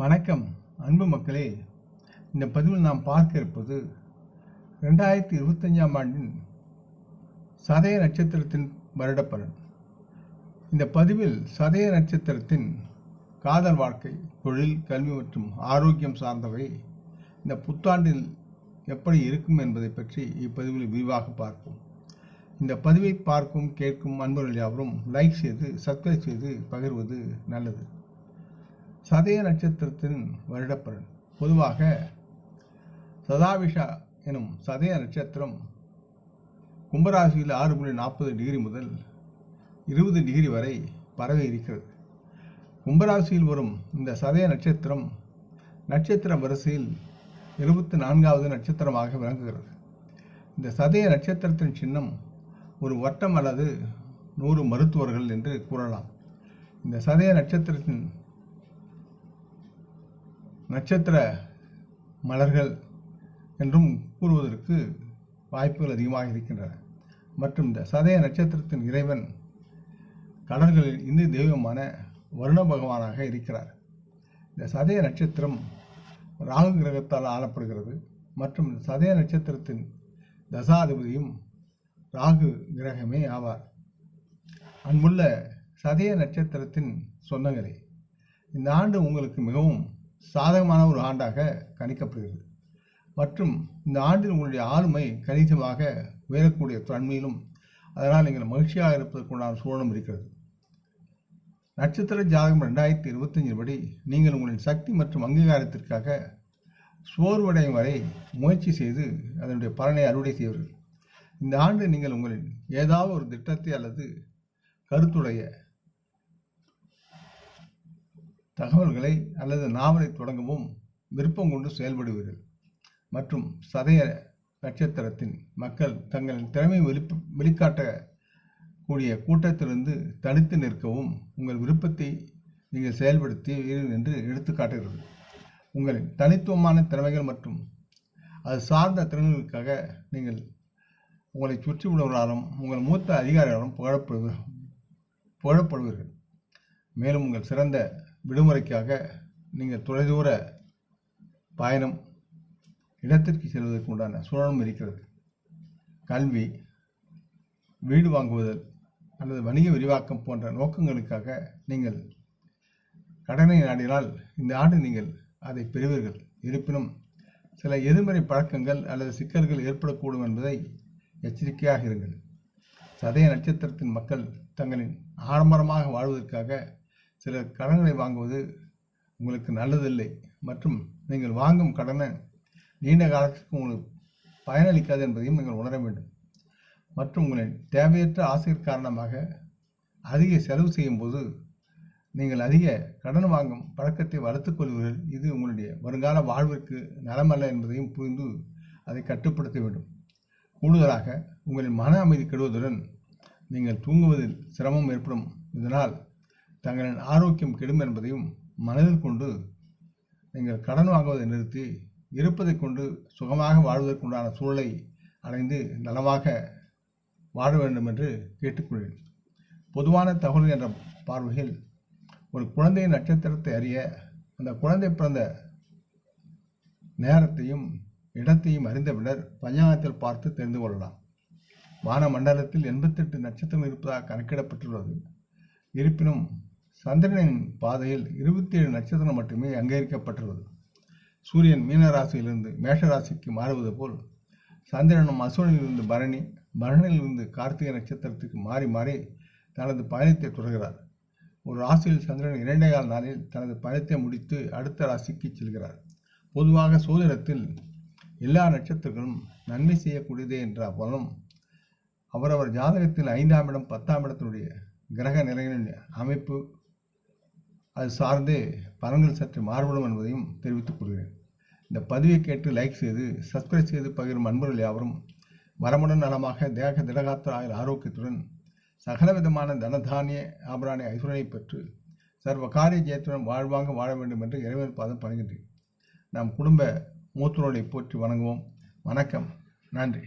வணக்கம் அன்பு மக்களே. இந்த பதிவில் நாம் பார்க்க இருப்பது ரெண்டாயிரத்தி இருபத்தஞ்சாம் ஆண்டின் சதய நட்சத்திரத்தின் வருடப்பலன். இந்த பதிவில் சதய நட்சத்திரத்தின் காதல் வாழ்க்கை தொழில் கல்வி மற்றும் ஆரோக்கியம் சார்ந்தவை இந்த புத்தாண்டில் எப்படி இருக்கும் என்பதை பற்றி இப்பதிவில் விரிவாக பார்ப்போம். இந்த பதிவை பார்க்கும் கேட்கும் அன்பர்கள் யாவரும் லைக் செய்து சப்ஸ்கிரைப் செய்து பகிர்வது நல்லது. சதய நட்சத்திரத்தின் வருடப்பலன். பொதுவாக சதாவிஷா எனும் சதய நட்சத்திரம் கும்பராசியில் ஆறு புள்ளி நாற்பது டிகிரி முதல் இருபது டிகிரி வரை பரவி இருக்கிறது. கும்பராசியில் வரும் இந்த சதய நட்சத்திரம் நட்சத்திர வரிசையில் எழுபத்தி நான்காவது நட்சத்திரமாக விளங்குகிறது. இந்த சதய நட்சத்திரத்தின் சின்னம் ஒரு வட்டம் அல்லது நூறு மருத்துவர்கள் என்று கூறலாம். இந்த சதய நட்சத்திரத்தின் நட்சத்திர மலர்கள் என்றும் கூறுவதற்கு வாய்ப்புகள் அதிகமாக இருக்கின்றன. மற்றும் இந்த சதய நட்சத்திரத்தின் இறைவன் கடல்களில் இந்து தெய்வமான வருண பகவானாக இருக்கிறார். இந்த சதய நட்சத்திரம் ராகு கிரகத்தால் ஆளப்படுகிறது. மற்றும் இந்த சதய நட்சத்திரத்தின் தசாதிபதியும் ராகு கிரகமே ஆவார். அன்புள்ள சதய நட்சத்திரத்தின் சொந்தங்களே இந்த ஆண்டு உங்களுக்கு மிகவும் சாதகமான ஒரு ஆண்டாக கணிக்கப்படுகிறது. மற்றும் இந்த ஆண்டில் உங்களுடைய ஆளுமை கணிசமாக உயரக்கூடிய தன்மையிலும் அதனால் நீங்கள் மகிழ்ச்சியாக இருப்பதற்குண்டான சூழலும் இருக்கிறது. நட்சத்திர ஜாதகம் ரெண்டாயிரத்தி இருபத்தஞ்சின் படி நீங்கள் உங்களின் சக்தி மற்றும் அங்கீகாரத்திற்காக சோர்வடையும் வரை முயற்சி செய்து அதனுடைய பலனை அறுவடை செய்வீர்கள். இந்த ஆண்டு நீங்கள் உங்களின் ஏதாவது ஒரு திட்டத்தை அல்லது கருத்துடைய தகவல்களை அல்லது நாவலை தொடங்கவும் விருப்பம் கொண்டு செயல்படுவீர்கள். மற்றும் சதய நட்சத்திரத்தின் மக்கள் தங்களின் திறமை வெளிப்பு வெளிக்காட்டக்கூடிய கூட்டத்திலிருந்து தனித்து நிற்கவும் உங்கள் விருப்பத்தை நீங்கள் செயல்படுத்துவீர்கள் என்று எடுத்துக்காட்டுகிறது. உங்களின் தனித்துவமான திறமைகள் மற்றும் அது சார்ந்த திறன்களுக்காக நீங்கள் உங்களை சுற்றி உள்ளவர்களாலும் உங்கள் மூத்த அதிகாரிகளாலும் புகழப்படுவ புகழப்படுவீர்கள். மேலும் உங்கள் சிறந்த விடுமுறைக்காக நீங்கள் தொலைதூர பயணம் இடத்திற்கு செல்வதற்கு உண்டான சூழலும் இருக்கிறது. கல்வி வீடு வாங்குவதல் அல்லது வணிக விரிவாக்கம் போன்ற நோக்கங்களுக்காக நீங்கள் கடனை நாடினால் இந்த ஆண்டு நீங்கள் அதை பெறுவீர்கள். இருப்பினும் சில எதிர்மறை பழக்கங்கள் அல்லது சிக்கல்கள் ஏற்படக்கூடும் என்பதை எச்சரிக்கையாக இருங்கள். சதய நட்சத்திரத்தின் மக்கள் தங்களின் ஆடம்பரமாக வாழ்வதற்காக சில கடன்களை வாங்குவது உங்களுக்கு நல்லதில்லை. மற்றும் நீங்கள் வாங்கும் கடனை நீண்ட காலத்திற்கு உங்களுக்கு பயனளிக்காது என்பதையும் நீங்கள் உணர வேண்டும். மற்றும் உங்களின் தேவையற்ற ஆசையின் காரணமாக அதிக செலவு செய்யும் போது நீங்கள் அதிக கடன் வாங்கும் பழக்கத்தை வளர்த்துக் கொள்வீர்கள். இது உங்களுடைய வருங்கால வாழ்விற்கு நலமல்ல என்பதையும் புரிந்து அதை கட்டுப்படுத்த வேண்டும். கூடுதலாக உங்களின் மன அமைதி கெடுவதுடன் நீங்கள் தூங்குவதில் சிரமம் ஏற்படும். இதனால் தங்களின் ஆரோக்கியம் கெடும் என்பதையும் மனதில் கொண்டு நீங்கள் கடன் வாங்குவதை நிறுத்தி இருப்பதை கொண்டு சுகமாக வாழ்வதற்குண்டான சூழலை அடைந்து நலமாக வாழ வேண்டும் என்று கேட்டுக்கொள்கிறேன். பொதுவான தகவல் என்ற பார்வையில் ஒரு குழந்தையின் நட்சத்திரத்தை அறிய அந்த குழந்தை பிறந்த நேரத்தையும் இடத்தையும் அறிந்தபின்னர் பஞ்சாங்கத்தில் பார்த்து தெரிந்து கொள்ளலாம். வான மண்டலத்தில் எண்பத்தெட்டு நட்சத்திரம் இருப்பதாக கணக்கிடப்பட்டுள்ளது. இருப்பினும் சந்திரனின் பாதையில் இருபத்தி ஏழு நட்சத்திரம் மட்டுமே அங்கீகரிக்கப்பட்டுள்ளது. சூரியன் மீன ராசியிலிருந்து மேஷ ராசிக்கு மாறுவது போல் சந்திரனும் அசுவனிலிருந்து பரணி பரணியிலிருந்து கார்த்திகை நட்சத்திரத்துக்கு மாறி மாறி தனது பயணத்தை தொடர்கிறார். ஒரு ராசியில் சந்திரன் இரண்டே கால் நாளில் தனது பயணத்தை முடித்து அடுத்த ராசிக்கு செல்கிறார். பொதுவாக சோதனத்தில் எல்லா நட்சத்திரங்களும் நன்மை செய்யக்கூடியதே என்ற பலம் அவரவர் ஜாதகத்தில் ஐந்தாம் இடம் பத்தாம் இடத்தினுடைய கிரக நிலைகளின் அமைப்பு அது சார்ந்தே பலன்கள் சற்று மாறுபடும் என்பதையும் தெரிவித்துக் கொள்கிறேன். இந்த பதிவை கேட்டு லைக் செய்து சப்ஸ்கிரைப் செய்து பகிரும் அன்பர்கள் யாவரும் வரமுடன் நலமாக தேக திடகாத்திர ஆயுள் ஆரோக்கியத்துடன் சகலவிதமான தனதானிய ஆபராணி ஐஸ்வரனை பெற்று சர்வ காரிய ஜெயத்துடன் வாழ்வாங்க வாழ வேண்டும் என்று இறைவன் பாதம் பணிகின்றேன். நம் குடும்ப மூத்தரோரை போற்றி வணங்குவோம். வணக்கம். நன்றி.